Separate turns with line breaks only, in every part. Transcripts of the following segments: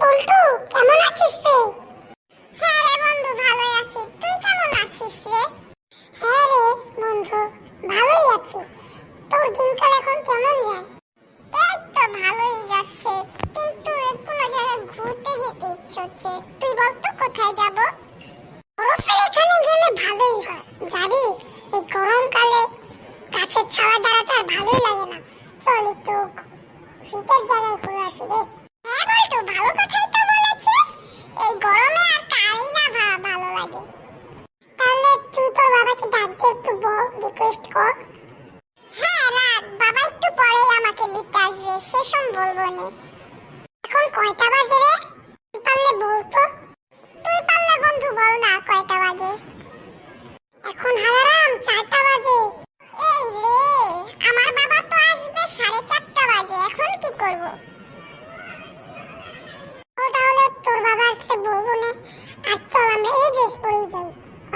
পল্টু, কেমন আছিস রে? হ্যাঁ রে বন্ধু, ভালোই আছি। তুই কেমন আছিস রে? হ্যাঁ রে বন্ধু, ভালোই আছি। তোর দিনকাল এখন কেমন যায়? এই তো ভালোই যাচ্ছে, কিন্তু কোনো জায়গায় ঘুরতে যেতে ইচ্ছে হচ্ছে। তুই বল তো, কোথায় যাব? বরফের এখানে গেলে ভালোই হয়। যাবি এই গরমকালে গাছের ছাওয়া দাঁড়াতে আর ভালোই লাগে না। চল একটু শীতের জায়গায় ঘুরে আসি রে। বলটু ভালো কথাই তো বলেছিস। এই গরমে আর কারই না ভালো লাগে। তাহলে তুই তোর বাবাকে ডাক একটু বল রিকোয়েস্ট কর। হ্যাঁ রাত বাবা একটু পরেই আমাকে নিতে আসবে সেসব বলব নি। এখন কয়টা বাজে রে? তুই পারলে বলতো তুই পারলে বন্ধু বল না কয়টা বাজে। এখন হালারাম চারটা বাজে। এই রে, আমার বাবা তো আসবে সাড়ে চারটা বাজে, এখন কি করব?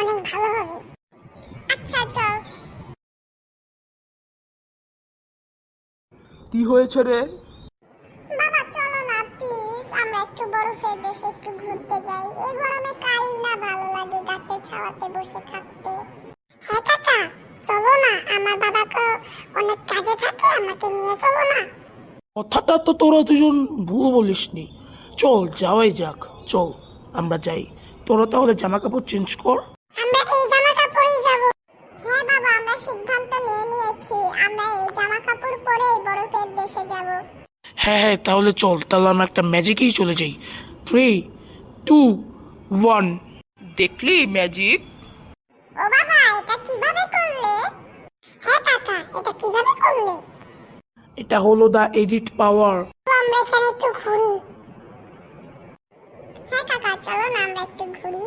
অনেক ভালো হবে। আচ্ছা চল।
কি হয়েছে রে?
বাবা চলো না প্লিজ আমরা একটু বরফের দেশে একটু ঘুরতে যাই। এই গরমে কারই না ভালো লাগে গাছের ছাওয়াতে বসে থাকতে। হ্যাঁ কাকা চলো না। আমার বাবাকে অনেক কাজে থাকে আমাকে নিয়ে চলো না।
কথাটা তো তোরা দুজন ভুল বলিসনি। চল যাওয়াই যাক। চল আমরা যাই। তোরা তাহলে জামা কাপড় চেঞ্জ কর।
আমরা এই জামা কাপড়েই যাব। হ্যাঁ বাবা আমরা সিদ্ধান্ত নিয়ে নিয়েছি। আমরা এই জামা কাপড় পরেই বরফের দেশে যাব।
হ্যাঁ হ্যাঁ তাহলে চল তাহলে আমরা একটা ম্যাজিকেই চলে যাই। থ্রি টু ওয়ান
দেখলি ম্যাজিক?
ও বাবা এটা কীভাবে করলে? হ্যাঁ কাকা এটা কীভাবে করলে?
এটা হলো দা এডিট পাওয়ার
আমরা এখানে একটু ঘুরি হ্যাঁ কাকা চলো না আমরা একটু ঘুরি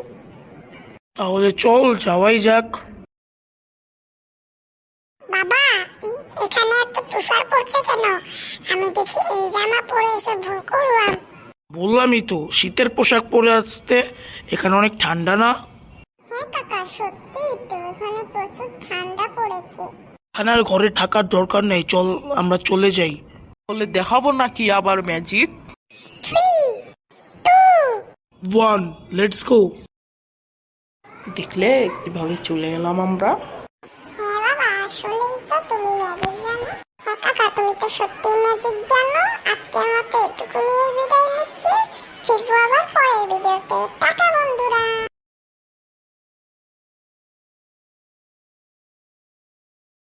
তাহলে চল যাওয়াই যাক।
বাবা এখানে এত তুষার পড়ছে কেন? আমি দেখি এই জামা পরে এসে ভুল করলাম।
বললামই তো শীতের পোশাক পরে আসতে এখানে অনেক ঠান্ডা না?
হ্যাঁ কাকা সত্যি তো এখানে প্রচুর ঠান্ডা পড়েছে।
এখানে আর ঘরে থাকার দরকার নেই চল আমরা চলে যাই।
বলে দেখাবো নাকি আবার magic
three two
one let's go
দেখলে কীভাবে চলে এলাম আমরা।
হ্যাঁ হ্যাঁ সত্যি ম্যাজিক জানো। আজকের মতো এটুকু নিয়ে বিদায় নিচ্ছি। ফিরবো আবার পরের ভিডিওতে